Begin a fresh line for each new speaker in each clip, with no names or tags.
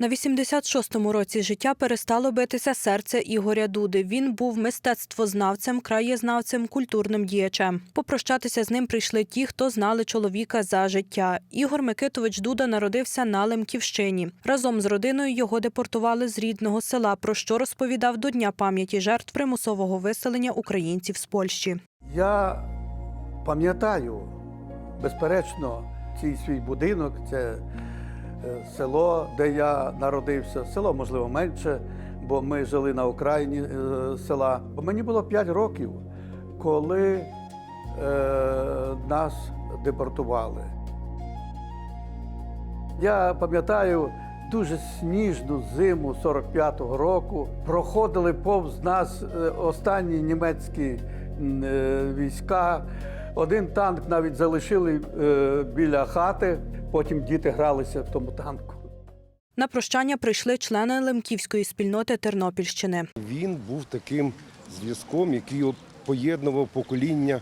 На 86-му році життя перестало битися серце Ігоря Дуди. Він був мистецтвознавцем, краєзнавцем, культурним діячем. Попрощатися з ним прийшли ті, хто знали чоловіка за життя. Ігор Микитович Дуда народився на Лемківщині. Разом з родиною його депортували з рідного села, про що розповідав до Дня пам'яті жертв примусового виселення українців з Польщі.
Я пам'ятаю, безперечно, цей свій будинок, це село, де я народився. Село, можливо, менше, бо ми жили на окраїні е, села. Мені було 5 років, коли е, нас депортували. Я пам'ятаю дуже сніжну зиму 45-го року. Проходили повз нас е, останні німецькі е, війська. Один танк навіть залишили е, біля хати. Потім діти гралися в тому танку.
На прощання прийшли члени лемківської спільноти Тернопільщини.
Він був таким зв'язком, який поєднував покоління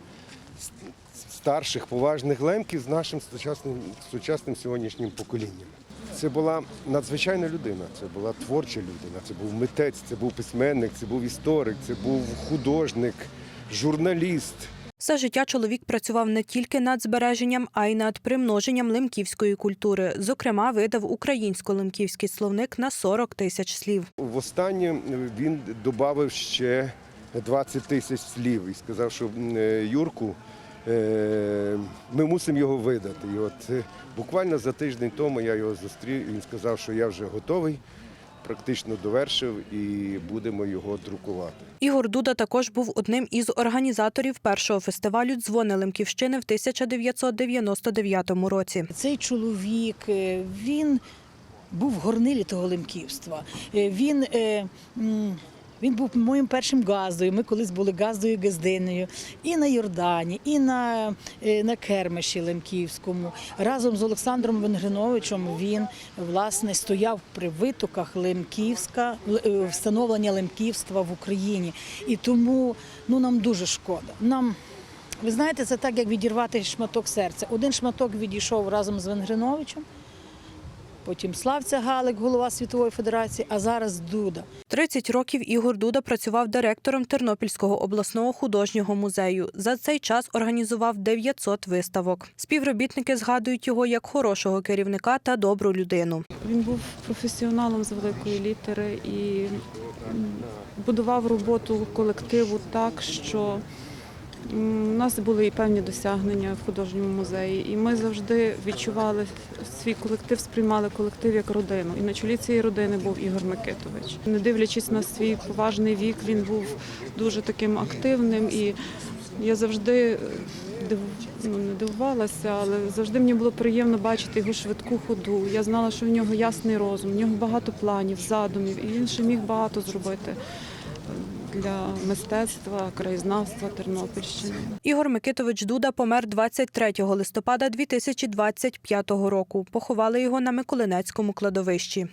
старших поважних лемків з нашим сучасним, сучасним сьогоднішнім поколінням. Це була надзвичайна людина, це була творча людина, це був митець, це був письменник, це був історик, це був художник, журналіст.
Все життя чоловік працював не тільки над збереженням, а й над примноженням лемківської культури. Зокрема, видав українсько-лемківський словник на 40 тисяч слів.
Востаннє він додав ще 20 тисяч слів і сказав, що е, Юрку, е, ми мусимо його видати. І от е, буквально за тиждень тому я його зустрів, він сказав, що я вже готовий, практично довершив і будемо його друкувати.
Ігор Дуда також був одним із організаторів першого фестивалю Дзвони Лемківщини в 1999 році.
Цей чоловік е, він був в горнилі того лемківства. Е, Він, е, він був моїм першим газдою. Ми колись були газдою газдиною і на Йордані, і на, е, на Кермиші Лемківському. Разом з Олександром Венгриновичем він власне стояв при витоках Лемківська, е, встановлення лемківства в Україні. І тому ну, нам дуже шкода. Нам ви знаєте, це так, як відірвати шматок серця. Один шматок відійшов разом з Венгриновичем, потім Славця Галик, голова Світової Федерації, а зараз Дуда.
30 років Ігор Дуда працював директором Тернопільського обласного художнього музею. За цей час організував 900 виставок. Співробітники згадують його як хорошого керівника та добру людину.
Він був професіоналом з великої літери і будував роботу колективу так, що у нас були і певні досягнення в художньому музеї. І ми завжди відчували свій колектив, сприймали колектив як родину. І на чолі цієї родини був Ігор Микитович. Не дивлячись на свій поважний вік, він був дуже таким активним і я завжди е, ну, не дивувалася, але завжди мені було приємно бачити його швидку ходу. Я знала, що в нього ясний розум, в нього багато планів, задумів, і він ще міг багато зробити для мистецтва, краєзнавства Тернопільщини.
Ігор Микитович Дуда помер 23 листопада 2025 року. Поховали його на Миколинецькому кладовищі.